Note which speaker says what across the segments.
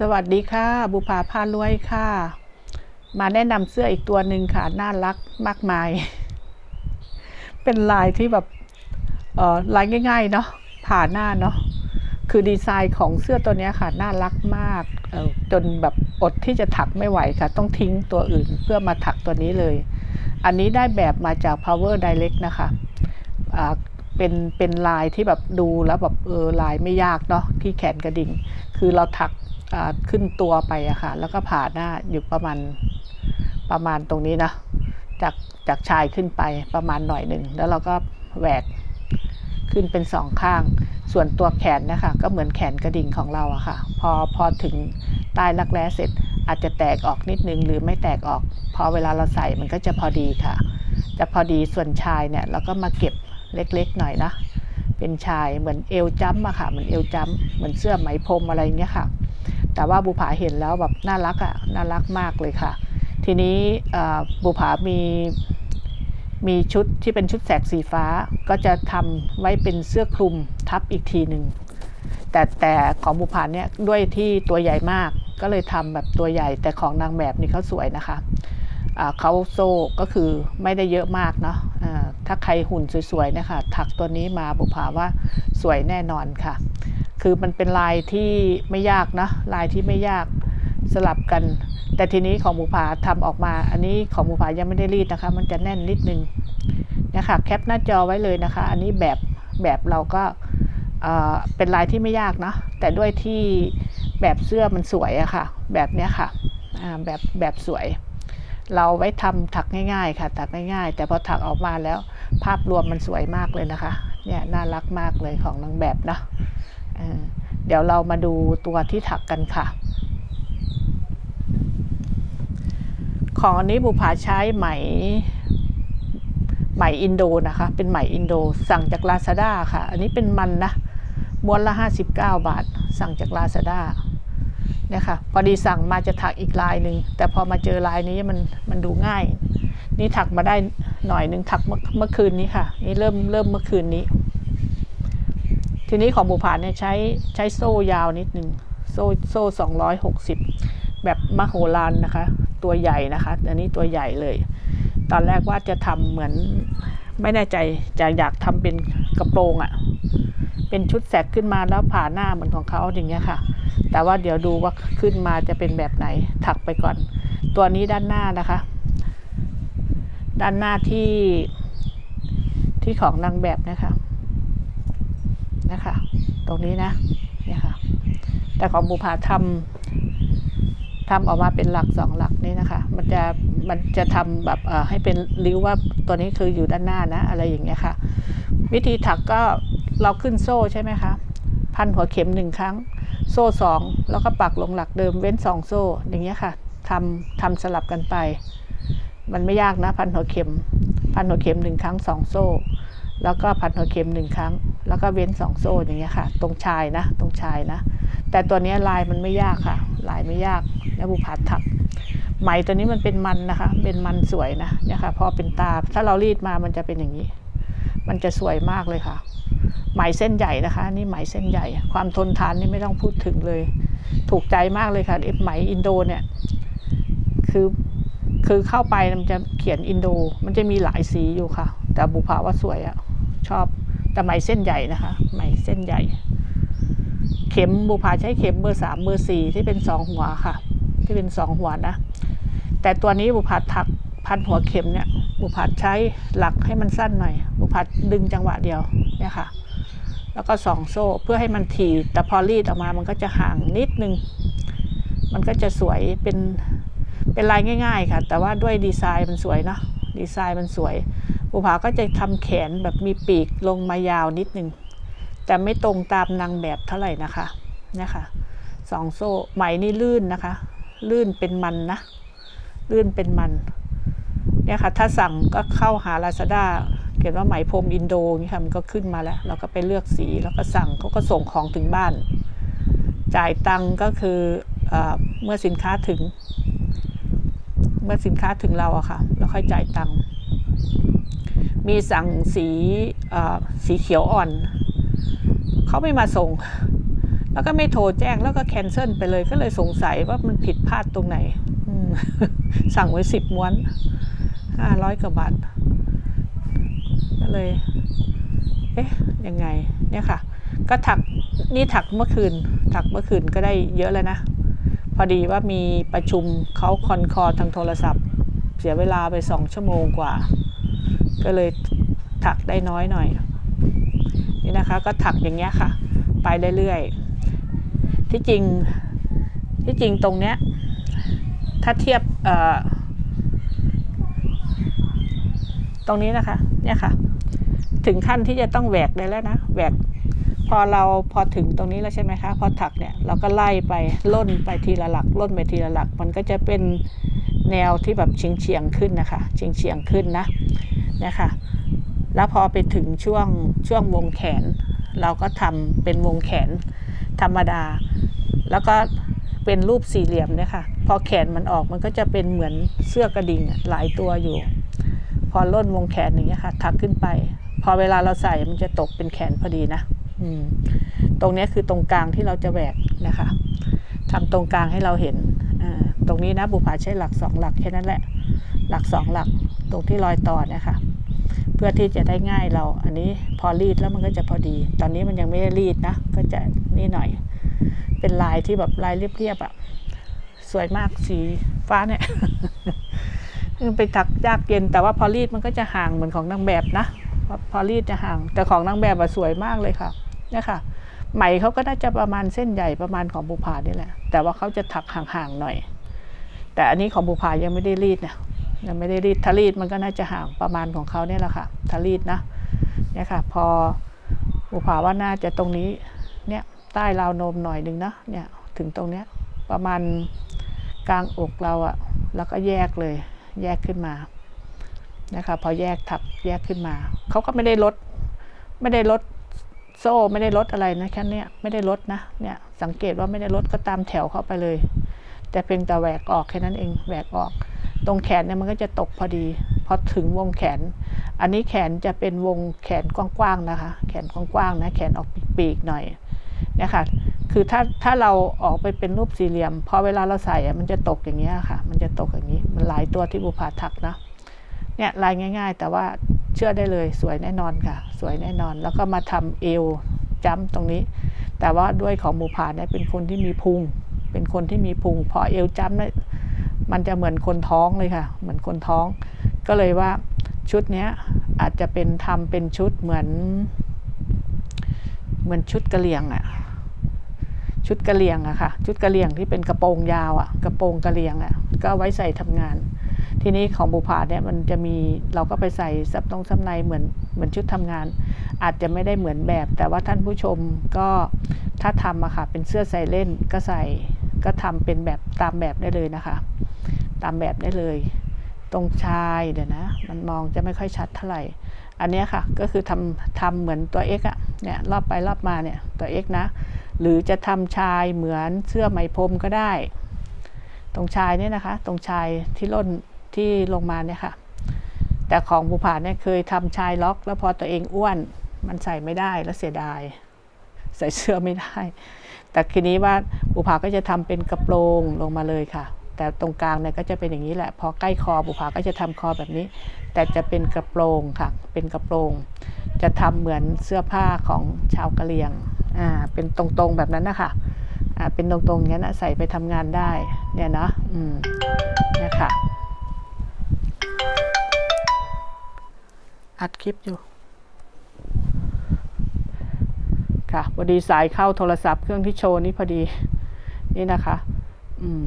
Speaker 1: สวัสดีค่ะ บุภาพารวยค่ะ มาแนะนำเสื้ออีกตัวหนึ่งค่ะ น่ารักมากมาย เป็นลายที่แบบเออลายง่าย ๆ เนาะผ่าหน้าเนาะคือดีไซน์ของเสื้อตัวนี้ค่ะ น่ารักมากจนแบบอดที่จะถักไม่ไหวค่ะ ต้องทิ้งตัวอื่นเพื่อมาถักตัวนี้เลย อันนี้ได้แบบมาจาก Power Direct นะคะเป็นเป็นลายที่แบบดูแล้วแบบเออลายไม่ยากเนาะที่แขนกระดิ่ง คือเราถัก ขึ้นตัวไปอะค่ะ แล้วก็ผ่าหน้าอยู่ประมาณประมาณตรงนี้นะ จากจากชายขึ้นไปประมาณหน่อยหนึ่ง แล้วเราก็แหวกขึ้นเป็นสองข้าง ส่วนตัวแขนนะคะก็เหมือนแขนกระดิ่งของเราอะค่ะ พอพอถึงใต้รักแร้เสร็จอาจจะแตกออกนิดนึงหรือไม่แตกออก พอเวลาเราใส่มันก็จะพอดีค่ะ จะพอดีส่วนชายเนี่ยเราก็มาเก็บเล็กๆหน่อยนะ เป็นชายเหมือนเอวจัมอะค่ะ เหมือนเอวจัมเหมือนเสื้อไหมพรมอะไรเงี้ยค่ะ แต่ว่าบุภาเห็นแล้วแบบน่ารักอะน่ารักมากเลยค่ะ ทีนี้บุภามีมีชุดที่เป็นชุดแสกสีฟ้าก็จะทำไว้เป็นเสื้อคลุมทับอีกทีหนึ่งแต่แต่ของบุภาเนี่ยด้วยที่ตัวใหญ่มากก็เลยทำแบบตัวใหญ่ แต่ของนางแบบนี่เขาสวยนะคะเขาโซ่ก็คือไม่ได้เยอะมากเนาะอ่าถ้าใครหุ่นสวยๆนะคะถักตัวนี้มาบุภาว่าสวยแน่นอนค่ะ คือมันเป็นลายที่ไม่ยากนะลายที่ไม่ยากสลับกัน แต่ทีนี้ของบุภาทำออกมา อันนี้ของบุภายังไม่ได้รีดนะคะ มันจะแน่นนิดนึงนะคะแคปหน้าจอไว้เลยนะคะ อันนี้แบบแบบเราก็เป็นลายที่ไม่ยากนะแต่ด้วยที่แบบเสื้อมันสวยอะค่ะ แบบเนี้ยค่ะแบบแบบสวย เราไว้ทำถักง่าย ๆ ค่ะ ถักง่าย ๆ แต่พอถักออกมาแล้วภาพรวมมันสวยมากเลยนะคะ เนี่ยน่ารักมากเลยของนางแบบเนาะ เดี๋ยวเรามาดูตัวที่ถักกันค่ะ ของอันนี้บุภาใช้ไหมไหมอินโดนะคะ เป็นไหมอินโด สั่งจากลาซาด้าค่ะ อันนี้เป็นมันนะม้วนละ 59 บาท สั่งจากลาซาด้าเนี่ยค่ะ พอดีสั่งมาจะถักอีกลายหนึ่ง แต่พอมาเจอลายนี้มันมันดูง่าย นี่ถักมาได้หน่อยหนึ่งถักเมื่อคืนนี้ค่ะ นี่เริ่มเริ่มเมื่อคืนนี้ ทีนี้ของบุผาเนี่ยใช้ใช้โซ่ยาวนิดนึงโซ่โซ่สองร้อยหกสิบแบบมโหฬารนะคะ ตัวใหญ่นะคะ อันนี้ตัวใหญ่เลย ตอนแรกว่าจะทำเหมือนไม่แน่ใจจะอยากทำเป็นกระโปรงอะ่ะ เป็นชุดแสกขึ้นมาแล้วผ่าหน้าเหมือนของเขาอย่างเงี้ยค่ะ แต่ว่าเดี๋ยวดูว่าขึ้นมาจะเป็นแบบไหนถักไปก่อน ตัวนี้ด้านหน้านะคะ ด้านหน้าที่ที่ของนางแบบนะคะ นะคะ ตรงนี้นะเนี่ยค่ะ แต่ของบุภาทำทำออกมาเป็นหลักสองหลักนี่นะคะ มันจะมันจะทำแบบเอ่อให้เป็นริ้วว่าตัวนี้คืออยู่ด้านหน้านะ อะไรอย่างเงี้ยค่ะ วิธีถักก็เราขึ้นโซ่ใช่ไหมคะพันหัวเข็มหนึ่งครั้ง โซ่สองแล้วก็ปักลงหลักเดิมเว้นสองโซ่อย่างเงี้ยค่ะทำทำสลับกันไป มันไม่ยากนะ พันหัวเข็ม พันหัวเข็มหนึ่งครั้งสองโซ่ แล้วก็พันหัวเข็มหนึ่งครั้ง แล้วก็เว้นสองโซ่อย่างเงี้ยค่ะ ตรงชายนะ ตรงชายนะ แต่ตัวนี้ลายมันไม่ยากค่ะ ลายไม่ยากแล้วบุพัดถักไหมตัวนี้มันเป็นมันนะคะ เป็นมันสวยนะเนี่ยค่ะพอเป็นตา ถ้าเรารีดมามันจะเป็นอย่างนี้ มันจะสวยมากเลยค่ะ ไหมเส้นใหญ่นะคะ นี่ไหมเส้นใหญ่ ความทนทานนี่ไม่ต้องพูดถึงเลย ถูกใจมากเลยค่ะเอฟไหมอินโดเนี่ย คือคือเข้าไปมันจะเขียนอินโด มันจะมีหลายสีอยู่ค่ะ แต่บุภาว่าสวยอะชอบ แต่ไหมเส้นใหญ่นะคะไหมเส้นใหญ่ เข็มบุภาใช้เข็มเบอร์สามเบอร์สี่ที่เป็นสองหัวค่ะ ที่เป็นสองหัวนะ แต่ตัวนี้บุภาถักพันหัวเข็มเนี่ยบุภาใช้หลักให้มันสั้นหน่อย บุภาดึงจังหวะเดียวเนี่ยค่ะ แล้วก็สองโซ่เพื่อให้มันถี่แต่พอรีดออกมามันก็จะห่างนิดนึง มันก็จะสวยเป็นเป็นลายง่าย ๆ ค่ะ แต่ว่าด้วยดีไซน์มันสวยเนาะดีไซน์มันสวย บุภาก็จะทำแขนแบบมีปีกลงมายาวนิดนึง แต่ไม่ตรงตามนางแบบเท่าไหร่นะคะเนี่ยค่ะสองโซ่ไหมนี่ลื่นนะคะ ลื่นเป็นมันนะ ลื่นเป็นมันเนี่ยค่ะถ้าสั่งก็เข้าหา Lazada เขียนว่าไหมพรมอินโดนี่ค่ะมันก็ขึ้นมาแล้ว เราก็ไปเลือกสีแล้วก็สั่งเขาก็ส่งของถึงบ้าน จ่ายตังก็คือเอเมื่อสินค้าถึง เมื่อสินค้าถึงเราอะค่ะแล้วค่อยจ่ายตังค์ มีสั่งสีสีเขียวอ่อน เขาไม่มาส่ง แล้วก็ไม่โทรแจ้งแล้วก็แคนเซิลไปเลยก็เลยสงสัยว่ามันผิดพลาดตรงไหน สั่งไว้สิบม้วนห้าร้อยกว่าบาทก็เลย เอ๊ะ ยังไง เนี่ยค่ะ ก็ถักนี่ถักเมื่อคืน ถักเมื่อคืนก็ได้เยอะแล้วนะ พอดีว่ามีประชุมเขาคอนคอร์ทางโทรศัพท์ เสียเวลาไปสองชั่วโมงกว่า ก็เลยถักได้น้อยหน่อย นี่นะคะก็ถักอย่างเงี้ยค่ะ ไปเรื่อยๆที่จริงที่จริงตรงเนี้ยถ้าเทียบตรงนี้นะคะเนี่ยค่ะ ถึงขั้นที่จะต้องแหวกได้แล้วนะแหวกพอเราพอถึงตรงนี้แล้วใช่ไหมคะพอถักเนี่ยเราก็ไล่ไปล่นไปทีละหลักล่นไปทีละหลัก มันก็จะเป็นแนวที่แบบเฉียงเฉียงขึ้นนะคะเฉียงเฉียงขึ้นนะ นี่ยค่ะแล้วพอไปถึงช่วงช่วงวงแขน เราก็ทำเป็นวงแขนธรรมดา แล้วก็เป็นรูปสี่เหลี่ยมเนี่ยค่ะ พอแขนมันออกมันก็จะเป็นเหมือนเสื้อกระดิ่งหลายตัวอยู่ พอล่นวงแขนอย่างเงี้ยค่ะถักขึ้นไป พอเวลาเราใส่มันจะตกเป็นแขนพอดีนะตรงนี้คือตรงกลางที่เราจะแหวกนะคะทำตรงกลางให้เราเห็นตรงนี้นะบุภาใช้หลักสองหลักแค่นั้นแหละ หลักสองหลักตรงที่รอยต่อเนี่ยค่ะ พื่อที่จะได้ง่ายเรา อันนี้พอรีดแล้วมันก็จะพอดี ตอนนี้มันยังไม่ได้รีดนะ ก็จะนี่หน่อย เป็นลายที่แบบลายเรียบๆอะ่ะ สวยมากสีฟ้าเนี่ยไปถักยากเย็น แต่ว่าพอรีดมันก็จะห่างเหมือนของนางแบบนะ พอพอรีดจะห่าง แต่ของนางแบบอะสวยมากเลยค่ะเนี่ยค่ะไหมเขาก็น่าจะประมาณเส้นใหญ่ประมาณของบุพานี่แหละ แต่ว่าเขาจะถักห่างๆหน่อย แต่อันนี้ของบุพายังไม่ได้รีดเนี่ย ยังไม่ได้รีดถ้ารีดมันก็น่าจะห่างประมาณของเขาเนี่ยแหละค่ะถ้ารีดนะเนี่ยค่ะ พอบุพาว่าน่าจะตรงนี้เนี่ยใต้ราวนมหน่อยหนึ่งนะเนี่ยถึงตรงเนี้ยประมาณกลางอกเราอะแล้วก็แยกเลย แยกขึ้นมานะคะพอแยกทับแยกขึ้นมา เขาก็ไม่ได้ลด ไม่ได้ลดโซ่ไม่ได้ลดอะไรนะแค่เนี้ยไม่ได้ลดนะเนี่ยสังเกตว่าไม่ได้ลดก็ตามแถวเข้าไปเลย แต่เพียงแต่แหวกออกแค่นั้นเองแหวกออก ตรงแขนเนี่ยมันก็จะตกพอดีพอถึงวงแขน อันนี้แขนจะเป็นวงแขนกว้างๆนะคะ แขนกว้างๆนะแขนออกปีกๆหน่อยเนี่ยค่ะคือถ้าถ้าเราออกไปเป็นรูปสี่เหลี่ยมพอเวลาเราใส่อะมันจะตกอย่างเงี้ยค่ะ มันจะตกอย่างนี้มันหลายตัวที่บุพาถักนะเนี่ยลายง่าย ๆ แต่ว่าเชื่อได้เลยสวยแน่นอนค่ะ สวยแน่นอน แล้วก็มาทำเอวจ้ำตรงนี้ แต่ว่าด้วยของบุพาเนี่ยเป็นคนที่มีพุงเป็นคนที่มีพุงพอเอวจ้ำเนี่ย มันจะเหมือนคนท้องเลยค่ะ เหมือนคนท้อง ก็เลยว่าชุดนี้อาจจะเป็นทำเป็นชุดเหมือน เหมือนชุดกระเหรี่ยงอะชุดกระเหรี่ยงอะค่ะ ชุดกระเหรี่ยงที่เป็นกระโปรงยาวอะกระโปรงกระเหรี่ยงอะก็ไว้ใส่ทำงาน ทีนี้ของบุพาเนี่ยมันจะมีเราก็ไปใส่ซับตรงซับในเหมือนเหมือนชุดทำงาน อาจจะไม่ได้เหมือนแบบ แต่ว่าท่านผู้ชมก็ถ้าทำอะค่ะเป็นเสื้อใส่เล่นก็ใส่ ก็ทำเป็นแบบตามแบบได้เลยนะคะ ตามแบบได้เลย ตรงชายเดี๋ยวนะ มันมองจะไม่ค่อยชัดเท่าไหร่ อันนี้ค่ะก็คือทำทำเหมือนตัว X อะเนี่ยรอบไปรอบมาเนี่ยตัว X นะ หรือจะทำชายเหมือนเสื้อไหมพรมก็ได้ ตรงชายเนี่ยนะคะ ตรงชายที่ล่นที่ลงมาเนี่ยค่ะ แต่ของบุผาเนี่ยเคยทำชายล็อก แล้วพอตัวเองอ้วนมันใส่ไม่ได้แล้วเสียดาย ใส่เสื้อไม่ได้ แต่ทีนี้ว่าบุผาก็จะทำเป็นกระโปรงลงมาเลยค่ะ แต่ตรงกลางเนี่ยก็จะเป็นอย่างนี้แหละ พอใกล้คอบุผาก็จะทำคอแบบนี้ แต่จะเป็นกระโปรงค่ะ เป็นกระโปรง จะทำเหมือนเสื้อผ้าของชาวกะเหรี่ยง อ่า เป็นตรงๆแบบนั้นนะคะอ่า เป็นตรงๆอย่างนี้นะใส่ไปทำงานได้ เนี่ยเนาะ อืมเนี่ยค่ะอัดคลิปอยู่ ค่ะพอดีสายเข้าโทรศัพท์เครื่องที่โชว์นี่พอดีนี่นะคะ อืม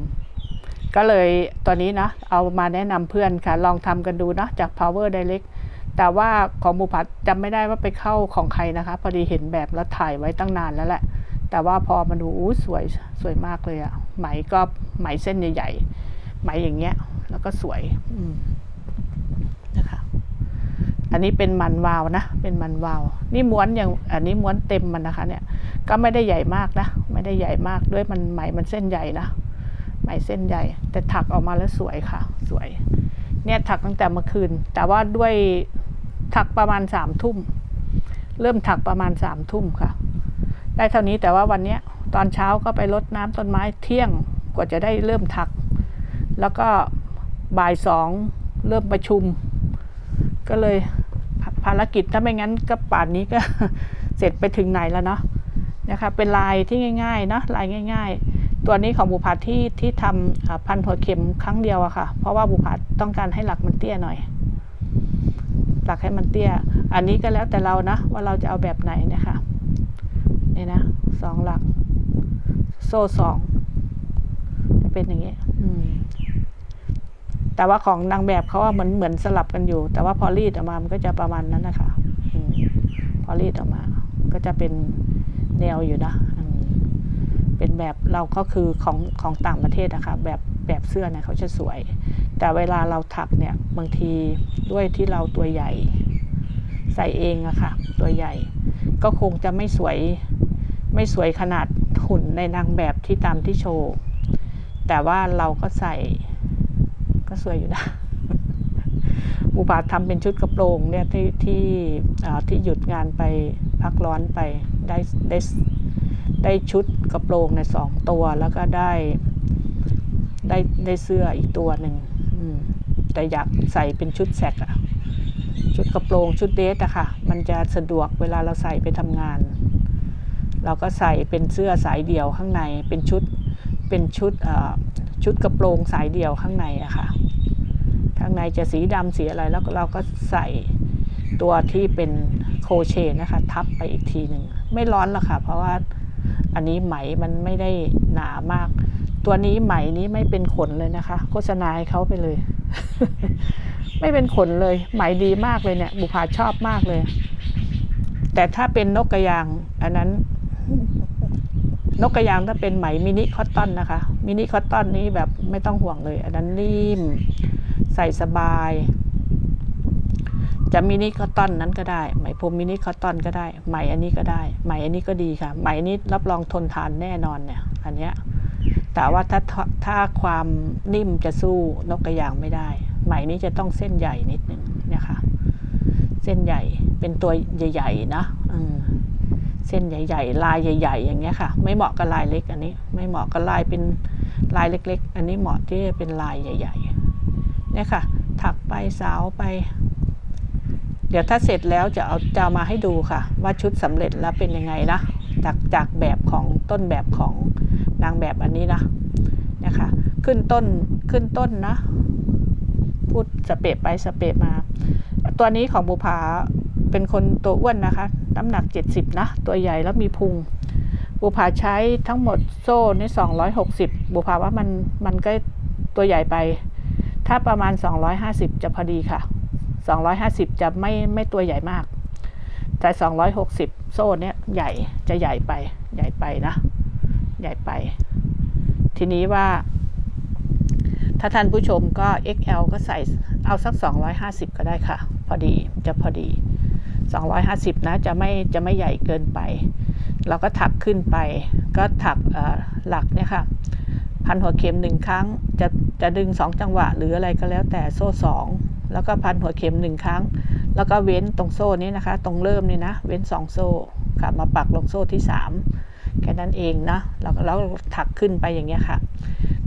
Speaker 1: ก็เลยตอนนี้นะ เอามาแนะนำเพื่อนค่ะ ลองทำกันดูเนาะจาก Power Direct แต่ว่าของบุพัฒจำไม่ได้ว่าไปเข้าของใครนะคะ พอดีเห็นแบบแล้วถ่ายไว้ตั้งนานแล้วแหละ แต่ว่าพอมาดูอู้สวยสวยมากเลยอะไหมก็ไหมเส้นใหญ่ๆไหมอย่างเงี้ย แล้วก็สวยอืมนะคะ อันนี้เป็นมันวาวนะ เป็นมันวาว นี่ม้วนอย่างอันนี้ม้วนเต็มมันนะคะเนี่ยก็ไม่ได้ใหญ่มากนะ ไม่ได้ใหญ่มากด้วยมันไหมมันเส้นใหญ่นะไหมเส้นใหญ่ แต่ถักออกมาแล้วสวยค่ะ สวย เนี่ยถักตั้งแต่เมื่อคืน แต่ว่าด้วยถักประมาณสามทุ่มเริ่มถักประมาณสามทุ่มค่ะ ได้เท่านี้แต่ว่าวันเนี้ยตอนเช้าก็ไปรดน้ำต้นไม้เที่ยงกว่าจะได้เริ่มถัก แล้วก็บ่ายสองเริ่มประชุม ก็เลย ภารกิจถ้าไม่งั้นก็ป่านนี้ก็เสร็จไปถึงไหนแล้วเนาะนะคะเป็นลายที่ง่ายๆเนาะลายง่าย ๆ ตัวนี้ของบุพาที่ที่ทำพันหัวเข็มครั้งเดียวอะค่ะ เพราะว่าบุพาต้องการให้หลักมันเตี้ยหน่อย หลักให้มันเตี้ย อันนี้ก็แล้วแต่เรานะว่าเราจะเอาแบบไหนนะคะนี่นะสองหลัก โซ่สองจะเป็นอย่างนี้อืม แต่ว่าของนางแบบเขาว่าเหมือนเหมือนสลับกันอยู่ แต่ว่าพอรีดออกมามันก็จะประมาณนั้นนะคะอพอรีดออกมา ก็จะเป็นแนวอยู่นะเป็นแบบเราก็คือของของต่างประเทศนะคะแบบแบบเสื้อเนี่ยเขาจะสวย แต่เวลาเราถักเนี่ยบางทีด้วยที่เราตัวใหญ่ ใส่เองอะค่ะ ตัวใหญ่ ก็คงจะไม่สวยไม่สวยขนาดหุ่นในนางแบบที่ตามที่โชว์ แต่ว่าเราก็ใส่ ก็สวยอยู่นะอุบาททำเป็นชุดกระโปรงเนี่ยที่ที่ที่หยุดงานไปพักร้อนไปได้ได้ได้ชุดกระโปรงในสองตัวแล้วก็ได้ได้ได้เสื้ออีกตัวหนึ่งแต่อยากใส่เป็นชุดแสกอะชุดกระโปรงชุดเดทอะค่ะ มันจะสะดวกเวลาเราใส่ไปทำงาน เราก็ใส่เป็นเสื้อสายเดี่ยวข้างในเป็นชุดเป็นชุดเอ่อ ชุดกระโปรงสายเดี่ยวข้างในอะค่ะ ข้างในจะสีดำสีอะไรแล้วเราก็ใส่ตัวที่เป็นโคเชต์นะคะ ทับไปอีกทีหนึ่งไม่ร้อนหรอกค่ะ เพราะว่าอันนี้ไหมมันไม่ได้หนามาก ตัวนี้ไหมนี้ไม่เป็นขนเลยนะคะ โฆษณาให้เขาไปเลย ไม่เป็นขนเลย ไหมดีมากเลยเนี่ย บุพาชอบมากเลย แต่ถ้าเป็นนกกระยาง อันนั้น นกกระยางถ้าเป็นไหมมินิคอตตอนนะคะ มินิคอตตอนนี้แบบไม่ต้องห่วงเลย อันนั้นนิ่มใส่สบาย จะมินิคอตตอนนั้นก็ได้ ไหมพรมมินิคอตตอนก็ได้ ไหมอันนี้ก็ได้ ไหมอันนี้ก็ดีค่ะ ไหมนนี้รับรองทนทานแน่นอนเนี่ย อันเนี้ย แต่ว่าถ้าถ้าความนิ่มจะสู้นกกระยางไม่ได้ ไหมนี้จะต้องเส้นใหญ่นิดหนึ่งเนี่ยค่ะ เส้นใหญ่เป็นตัวใหญ่ ๆ นะอืม เส้นใหญ่ ๆ ลายใหญ่ ๆ อย่างเงี้ยค่ะ ไม่เหมาะกับลายเล็กอันนี้ ไม่เหมาะกับลายเป็นลายเล็ก ๆ อันนี้เหมาะที่จะเป็นลายใหญ่ๆเนี่ยค่ะ ถักไปสาวไป เดี๋ยวถ้าเสร็จแล้วจะเอาจะามาให้ดูค่ะ ว่าชุดสำเร็จแล้วเป็นยังไงนะจากจากแบบของต้นแบบของนางแบบอันนี้นะเนี่ยค่ะ ขึ้นต้นขึ้นต้นนะ พูดสเปะไปสเปะมา ตัวนี้ของบุภาเป็นคนตัวอ้วนนะคะ น้ำหนัก 70 นะ ตัวใหญ่แล้วมีพุง บุภาใช้ทั้งหมดโซ่นี่260 บุภาว่ามันมันก็ตัวใหญ่ไป ถ้าประมาณ 250 จะพอดีค่ะ 250 จะไม่ไม่ตัวใหญ่มาก แต่ 260 โซ่เนี้ยใหญ่จะใหญ่ไปใหญ่ไปนะ ใหญ่ไป ทีนี้ว่า ถ้าท่านผู้ชมก็ XL ก็ใส่เอาสัก 250 ก็ได้ค่ะ พอดีจะพอดี 250 นะจะไม่จะไม่ใหญ่เกินไป เราก็ถักขึ้นไป ก็ถักหลักเนี่ยค่ะพันหัวเข็มหนึ่งครั้ง จะจะดึง2จังหวะหรืออะไรก็แล้วแต่โซ่2แล้วก็พันหัวเข็มหนึ่งครั้ง แล้วก็เว้นตรงโซ่นี้นะคะ ตรงเริ่มนี่นะ เว้น2โซ่ค่ะมาปักลงโซ่ที่3แค่นั้นเองนะแล้วแล้วถักขึ้นไปอย่างเงี้ยค่ะ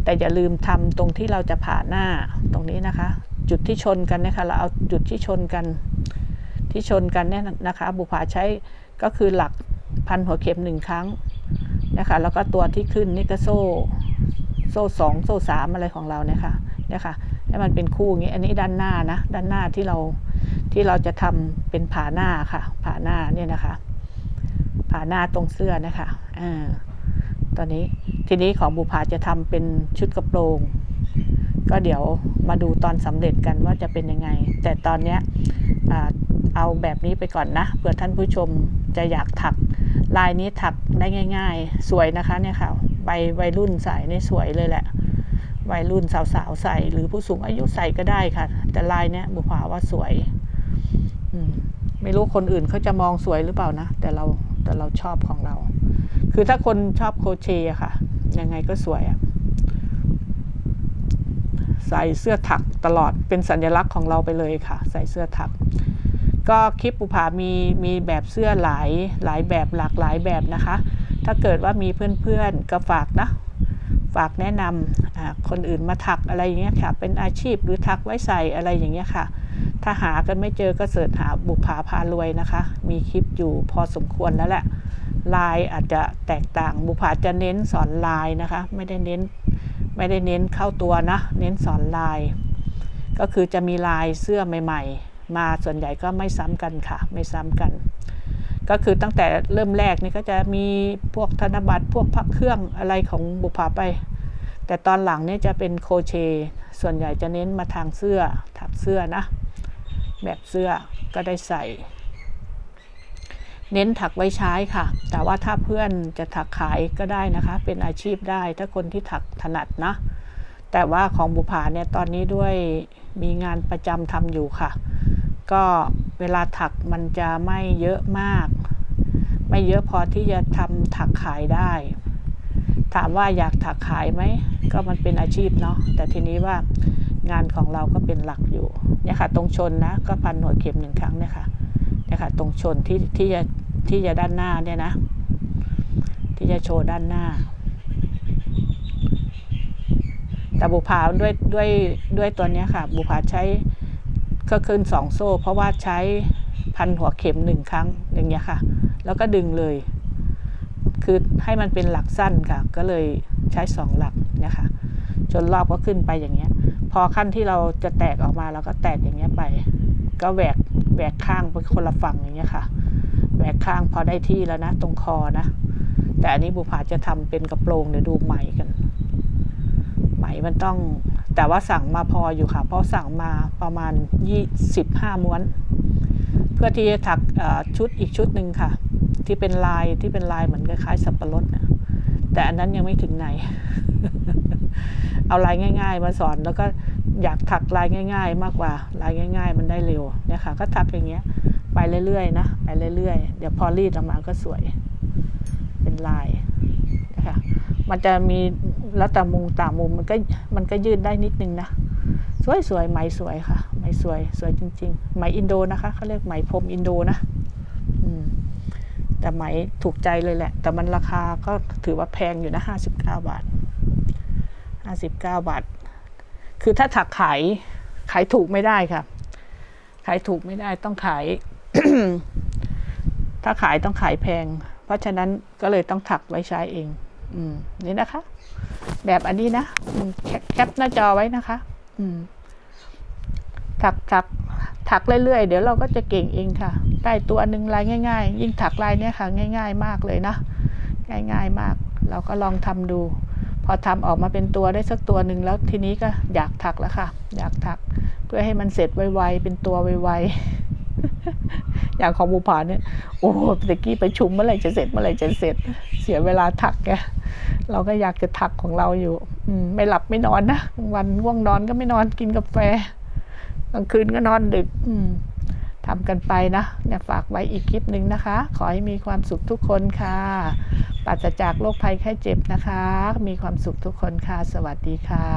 Speaker 1: แต่อย่าลืมทำตรงที่เราจะผ่าหน้าตรงนี้นะคะ จุดที่ชนกันนะคะเราเอาจุดที่ชนกัน ที่ชนกันเนี่ยนะคะบุภาใช้ก็คือหลักพันหัวเข็มหนึ่งครั้งนะคะแล้วก็ตัวที่ขึ้นนี่ก็โซ่โซ่สองโซ่สามอะไรของเราเนี่ยค่ะเนี่ยค่ะให้มันเป็นคู่อย่างนี้อันนี้ด้านหน้านะด้านหน้าที่เราที่เราจะทำเป็นผ่าหน้าค่ะผ่าหน้าเนี่ยนะคะผ่าหน้าตรงเสื้อนะคะอ่าตอนนี้ทีนี้ของบุภาจะทำเป็นชุดกระโปรง ก็เดี๋ยวมาดูตอนสำเร็จกันว่าจะเป็นยังไง แต่ตอนเนี้ยอ่า เอาแบบนี้ไปก่อนนะเผื่อท่านผู้ชมจะอยากถัก ลายนี้ถักได้ง่าย ๆ สวยนะคะเนี่ยค่ะใบวัยรุ่นใส่นี่สวยเลยแหละ วัยรุ่นสาวๆใส่หรือผู้สูงอายุใส่ก็ได้ค่ะ แต่ลายเนี้ยบุภาว่าสวยมไม่รู้คนอื่นเขาจะมองสวยหรือเปล่านะ แต่เราแต่เราชอบของเรา คือถ้าคนชอบโคเชต์อะค่ะ ยังไงก็สวยอะใส่เสื้อถักตลอดเป็นสัญลักษณ์ของเราไปเลยค่ะ ใส่เสื้อถัก ก็คลิปบุภามีมีแบบเสื้อหลายหลายแบบหลากหลายแบบนะคะ ถ้าเกิดว่ามีเพื่อนๆก็ฝากนะฝากแนะนำคนอื่นมาถักอะไรอย่างเงี้ยค่ะ เป็นอาชีพหรือถักไว้ใส่อะไรอย่างเงี้ยค่ะ ถ้าหากันไม่เจอก็เสิร์ชหาบุภาพารวยนะคะ มีคลิปอยู่พอสมควรแล้วแหละลายอาจจะแตกต่างบุภาจะเน้นสอนลายนะคะ ไม่ได้เน้นไม่ได้เน้นเข้าตัวนะ เน้นสอนลาย ก็คือจะมีลายเสื้อใหม่ ๆ มาส่วนใหญ่ก็ไม่ซ้ำกันค่ะ ไม่ซ้ำกัน ก็คือตั้งแต่เริ่มแรกนี่ก็จะมีพวกธนบัตรพวกพักเครื่องอะไรของบุภาไป แต่ตอนหลังเนี่ยจะเป็นโคเช ส่วนใหญ่จะเน้นมาทางเสื้อถักเสื้อนะ แบบเสื้อก็ได้ใส่ เน้นถักไว้ใช้ค่ะ แต่ว่าถ้าเพื่อนจะถักขายก็ได้นะคะ เป็นอาชีพได้ถ้าคนที่ถักถนัดนะแต่ว่าของบุภาเนี่ยตอนนี้ด้วยมีงานประจำทำอยู่ค่ะ ก็เวลาถักมันจะไม่เยอะมาก ไม่เยอะพอที่จะทำถักขายได้ ถามว่าอยากถักขายไหมก็มันเป็นอาชีพเนาะแต่ทีนี้ว่างานของเราก็เป็นหลักอยู่เนี่ยค่ะ ตรงชนนะก็พันหัวเข็มหนึ่งครั้งเนี่ยค่ะเนี่ยค่ะ ตรงชนที่ที่จะที่จะด้านหน้าเนี่ยนะ ที่จะโชว์ด้านหน้าแต่บุภาด้วยด้วยด้วยตัวเนี้ยค่ะ บุภาใช้ ก็ขึ้นสองโซ่ เพราะว่าใช้พันหัวเข็มหนึ่งครั้งอย่างเงี้ยค่ะ แล้วก็ดึงเลย คือให้มันเป็นหลักสั้นค่ะ ก็เลยใช้สองหลักเนี่ยค่ะจนรอบก็ขึ้นไปอย่างเงี้ย พอขั้นที่เราจะแตกออกมาเราก็แตกอย่างเงี้ยไป ก็แหวกแหวกข้างไปคนละฝั่งอย่างเงี้ยค่ะแหวกข้างพอได้ที่แล้วนะ ตรงคอนะ แต่อันนี้บุภาจะทำเป็นกระโปรงเดี๋ยวดูไหมกันไหมมันต้อง แต่ว่าสั่งมาพออยู่ค่ะ เพราะสั่งมาประมาณยี่สิบห้าม้วน เพื่อที่จะถักชุดอีกชุดหนึ่งค่ะ ที่เป็นลายที่เป็นลายเหมือนคล้ายๆสับปะรดนะแต่อันนั้นยังไม่ถึงไหน เอาลายง่าย ๆ มาสอนแล้วก็อยากถักลายง่าย ๆ มากกว่าลายง่าย ๆ มันได้เร็วเนี่ยค่ะ ก็ถักอย่างเงี้ย ไปเรื่อยๆนะไปเรื่อยๆ เดี๋ยวพอรีดออกมาก็สวย เป็นลายนะคะมันจะมี แล้วแต่มุมต่างมุมมันก็มันก็ยืดได้นิดนึงนะสวยๆไหมสวยค่ะไหมสวยสวยจริง ๆ ไหมอินโดนะคะเขาเรียกไหมพรมอินโดนะอืมแต่ไหมถูกใจเลยแหละ แต่มันราคาก็ถือว่าแพงอยู่นะห้าสิบเก้าบาทห้าสิบเก้าบาท คือถ้าถักขายขายถูกไม่ได้ค่ะ ขายถูกไม่ได้ต้องขาย ถ้าขายต้องขายแพง เพราะฉะนั้นก็เลยต้องถักไว้ใช้เอง อืมนี่นะคะ แบบอันนี้นะแคปหน้าจอไว้นะคะ อืมถักถักถักเรื่อยๆ เดี๋ยวเราก็จะเก่งเองค่ะ ได้ตัวหนึ่งลายง่าย ๆ ยิ่งถักลายเนี้ยค่ะ ง่าย ๆ มากเลยนะ ง่าย ๆ มาก เราก็ลองทำดู พอทำออกมาเป็นตัวได้สักตัวหนึ่งแล้วทีนี้ก็อยากถักแล้วค่ะ อยากถัก เพื่อให้มันเสร็จไวๆ เป็นตัวไวๆ อย่างของบูผาเนี่ย โอ้โหตะกี้ไปชุมเมื่อไหร่จะเสร็จ เมื่อไหร่จะเสร็จ สียเวลาถักแกเราก็อยากจะถักของเราอยู่ อืมไม่หลับไม่นอนนะวันง่วงนอนก็ไม่นอนกินกาแฟกลางคืนก็นอนดึก อืมทำกันไปนะเนี่ยฝากไว้อีกคลิปหนึ่งนะคะ ขอให้มีความสุขทุกคนค่ะปราศจากโรคภัยไข้เจ็บนะคะ มีความสุขทุกคนค่ะ สวัสดีค่ะ